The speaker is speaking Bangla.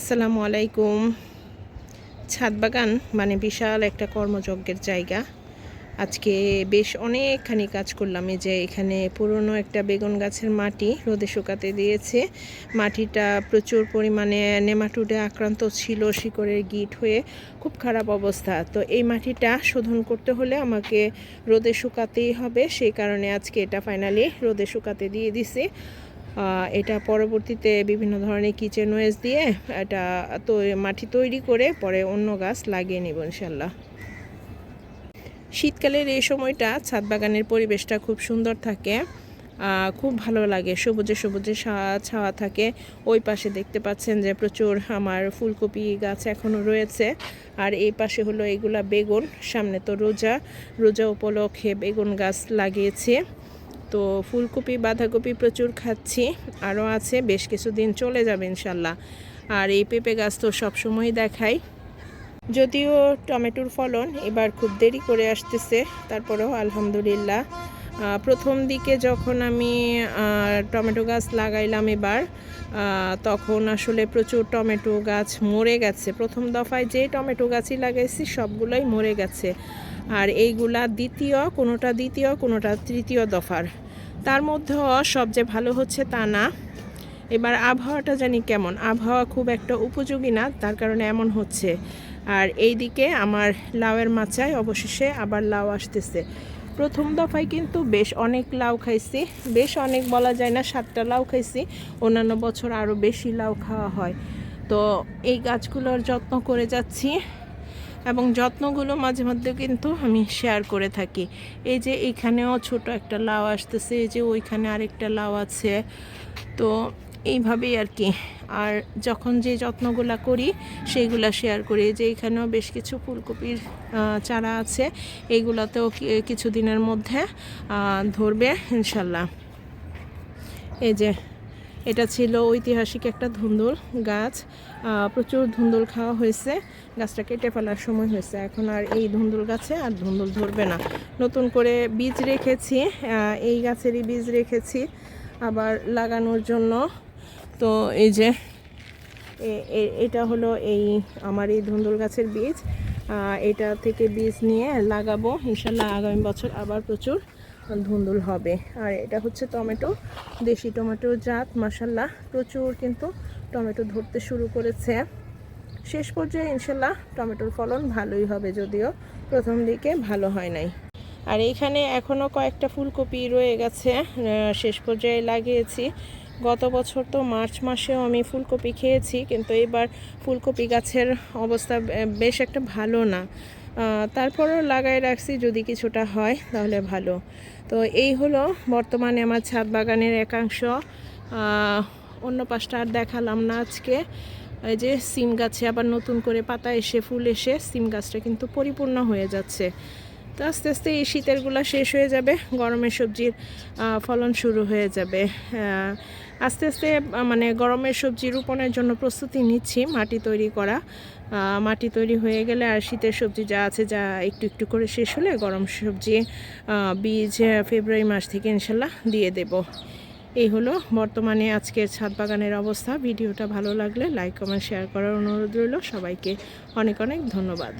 আসসালামু আলাইকুম। ছাদ বাগান মানে বিশাল একটা কর্মযজ্ঞের জায়গা। আজকে বেশ অনেকখানি কাজ করলাম। এই যে এখানে পুরনো একটা বেগুন গাছের মাটি রোদে শুকাতে দিয়েছে। মাটিটা প্রচুর পরিমাণে নেমাটুডে আক্রান্ত ছিল, শিকড়ের গিট হয়ে খুব খারাপ অবস্থা। তো এই মাটিটা শোধন করতে হলে আমাকে রোদে শুকাতেই হবে। সেই কারণে আজকে এটা ফাইনালি রোদে শুকাতে দিয়ে দিছি। এটা পরবর্তীতে বিভিন্ন ধরনের কিচেন ওয়েস দিয়ে এটা তো মাটি তৈরি করে পরে অন্য গাছ লাগিয়ে নেব ইনশাল্লাহ। শীতকালের এই সময়টা ছাদ বাগানের পরিবেশটা খুব সুন্দর থাকে খুব ভালো লাগে, সবুজে সবুজে ছাওয়া থাকে। ওই পাশে দেখতে পাচ্ছেন যে প্রচুর আমার ফুলকপি গাছ এখনও রয়েছে, আর এই পাশে হলো এগুলা বেগুন, সামনে তো রোজা রোজা উপলক্ষে বেগুন গাছ লাগিয়েছে। তো ফুলকপি, বাঁধাকপি প্রচুর খাচ্ছি। আরও আছে, বেশ কিছুদিন চলে যাবে ইনশাল্লাহ। আর এই পেঁপে গাছ তো সবসময় দেখাই। যদিও টমেটোর ফলন এবার খুব দেরি করে আসতেছে, তারপরেও আলহামদুলিল্লাহ। প্রথম দিকে যখন আমি টমেটো গাছ লাগাইলাম এবার তখন আসলে প্রচুর টমেটো গাছ মরে গেছে। প্রথম দফায় যে টমেটো গাছই লাগাইছি, সবগুলোই মরে গেছে। আর এইগুলা দ্বিতীয়, কোনোটা দ্বিতীয়, কোনোটা তৃতীয় দফার। তার মধ্যেও সবচেয়ে ভালো হচ্ছে তা না। এবার আবহাওয়াটা জানি কেমন? আবহাওয়া খুব একটা উপযোগী না, তার কারণে এমন হচ্ছে। আর এই দিকে আমার লাউয়ের মাচায় অবশেষে আবার লাউ আসতেছে। প্রথম দফায় কিন্তু বেশ অনেক লাউ খাইছি। বেশ অনেক বলা যায় না সাতটা লাউ খাইছি। অন্যান্য বছর আরও বেশি লাউ খাওয়া হয়। তো এই গাছগুলোর যত্ন করে যাচ্ছি এবং যত্নগুলো মাঝে মধ্যে কিন্তু আমি শেয়ার করে থাকি। এই যে এইখানেও ছোট একটা লাউ আসতেছে, এই যে ওইখানে আরেকটা লাউ আছে। তো এইভাবেই আর কি। আর যখন যে যত্নগুলা করি, সেইগুলা শেয়ার করি। যে এখানেও বেশ কিছু ফুলকপির চারা আছে। এইগুলাতেও কিছুদিনের মধ্যে ধরবে ইনশাল্লাহ। এই যে, এটা ছিল ঐতিহাসিক একটা ধুন্দুল গাছ। প্রচুর ধুন্দুল খাওয়া হয়েছে। গাছটা কেটে ফেলার সময় হয়েছে। এখন আর এই ধুন্দুল গাছে আর ধুন্দুল ধরবে না। নতুন করে বীজ রেখেছি এই গাছেরই বীজ রেখেছি। আবার লাগানোর জন্য তো এই যে এটা হলো এই আমার এই ধুন্দুল গাছের বীজ। এটা থেকে বীজ নিয়ে লাগাবো। ইনশাল্লাহ আগামী বছর আবার প্রচুর ধুন্দুল হবে। আর এটা হচ্ছে টমেটো, দেশি টমেটো জাত মাসাল্লাহ প্রচুর কিন্তু টমেটো ধরতে শুরু করেছে। শেষ পর্যায়ে ইনশাল্লাহ টমেটোর ফলন ভালোই হবে যদিও প্রথম দিকে ভালো হয় নাই। আর এইখানে এখনও কয়েকটা ফুলকপি রয়ে গেছে। শেষ পর্যায়ে লাগিয়েছি। গত বছর তো মার্চ মাসেও আমি ফুলকপি খেয়েছি, কিন্তু এবার ফুলকপি গাছের অবস্থা বেশ একটা ভালো না। তারপরেও লাগাই রাখছি যদি কিছুটা হয় তাহলে ভালো। তো এই হলো বর্তমানে আমার ছাদ বাগানের একাংশ। অন্য পাশটা আর দেখালাম না আজকে। এই যে সিম গাছে আবার নতুন করে পাতা এসে, ফুল এসে সিম গাছটা কিন্তু পরিপূর্ণ হয়ে যাচ্ছে। তো আস্তে আস্তে এই শীতেরগুলো শেষ হয়ে যাবে, গরমের সবজির ফলন শুরু হয়ে যাবে। আস্তে আস্তে মানে গরমের সবজি রোপণের জন্য প্রস্তুতি নিচ্ছি, মাটি তৈরি করা। মাটি তৈরি হয়ে গেলে আর শীতের সবজি যা আছে, যা একটু একটু করে শেষ হলে গরম সবজি বীজ ফেব্রুয়ারি মাস থেকে ইনশাল্লাহ দিয়ে দেব। এই হলো বর্তমানে আজকের ছাদ বাগানের অবস্থা। ভিডিওটা ভালো লাগলে লাইক, কমেন্ট, শেয়ার করার অনুরোধ রইল। সবাইকে অনেক অনেক ধন্যবাদ।